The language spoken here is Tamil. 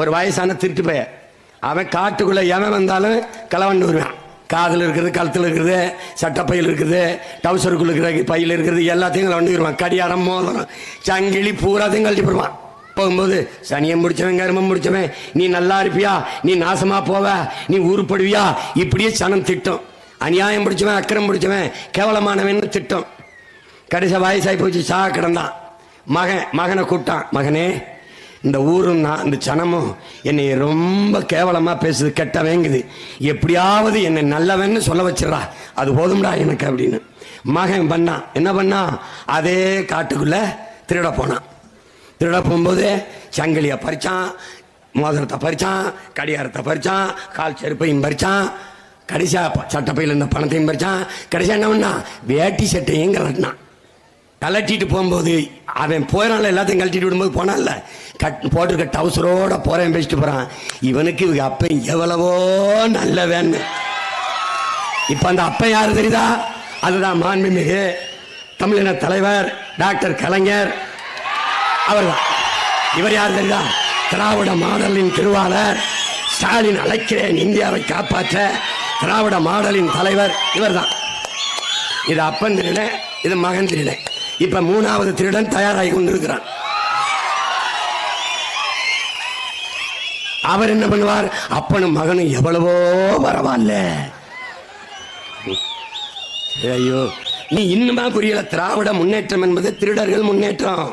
ஒரு வயசான திருட்டு பைய அவன் காட்டுக்குள்ள எவன் வந்தாலும் களவண்டு வருவான். காதில் இருக்கிறது கழுத்தில் இருக்கிறது சட்டப்பையில் இருக்குது டவுசருக்குள்ள இருக்கிற பையில் இருக்கிறது எல்லாத்தையும் களவண்டு வருவான் கடியாரம் மோதிரம் சங்கிலி பூராத்தையும் கழட்டி போடுவான். போகும்போது சனியை முடிச்சவன் கருமம் முடிச்சவன் நீ நல்லா இருப்பியா? நீ நாசமா போவ? நீ உருப்படுவியா? இப்படியே சனம் திட்டம். அநியாயம் பிடிச்சவன் அக்கிரம் பிடிச்சவன் கேவலமானவன் திட்டம். கடைசி வயசாகி போச்சு சா கிடந்தான். மகன் மகனை கூப்பிட்டான். மகனே இந்த ஊரும் நான் இந்த சனமும் என்னை ரொம்ப கேவலமாக பேசுது கெட்டவேங்குது. எப்படியாவது என்னை நல்லவன்னு சொல்ல வச்சிடறா. அது போதும்டா எனக்கு அப்படின்னு. மகன் பண்ணான் என்ன பண்ணான் அதே காட்டுக்குள்ளே திருட போனான் திருட போகும்போது சங்கிலியை பறிச்சான் மோதிரத்தை பறித்தான் கடிகாரத்தை பறித்தான் கால் செருப்பையும் பறிச்சான் கடைசியாக சட்டப்பையில் இருந்த பணத்தையும் பறிச்சான். கடைசியாக என்ன பண்ணான் வேட்டி சட்டையும் கலட்டினான் கலட்டிட்டு போகும்போது அவன் போயிடான்ல எல்லாத்தையும் கழட்டிட்டு விடும்போது போனான்ல. கட் போட்டிருக்க டவுசரோட போறேன் பேசிட்டு போறான். இவனுக்கு இவங்க அப்பன் எவ்வளவோ நல்லவன். இப்ப அந்த அப்பன் யாரு தெரியுதா? அதுதான் மாண்புமிகு தமிழின தலைவர் டாக்டர் கலைஞர் அவர்தான். இவர் யார் தெரியுதா? திராவிட மாடலின் திருவாளர். ஸ்டாலின் அழைக்கிறேன் இந்தியாவை காப்பாற்ற. திராவிட மாடலின் தலைவர் இவர்தான். இது அப்பன் திருடேன் இது மகன் திருடேன் இப்ப மூணாவது திருடன் தயாராகி கொண்டிருக்கிறான். அவர் என்ன பண்ணுவார்? அப்பனும் மகனும் எவ்வளவோ பரவாயில்ல. ஐயோ நீ இன்னுமா புரியல? திராவிட முன்னேற்றம் என்பது திருடர்கள் முன்னேற்றம்.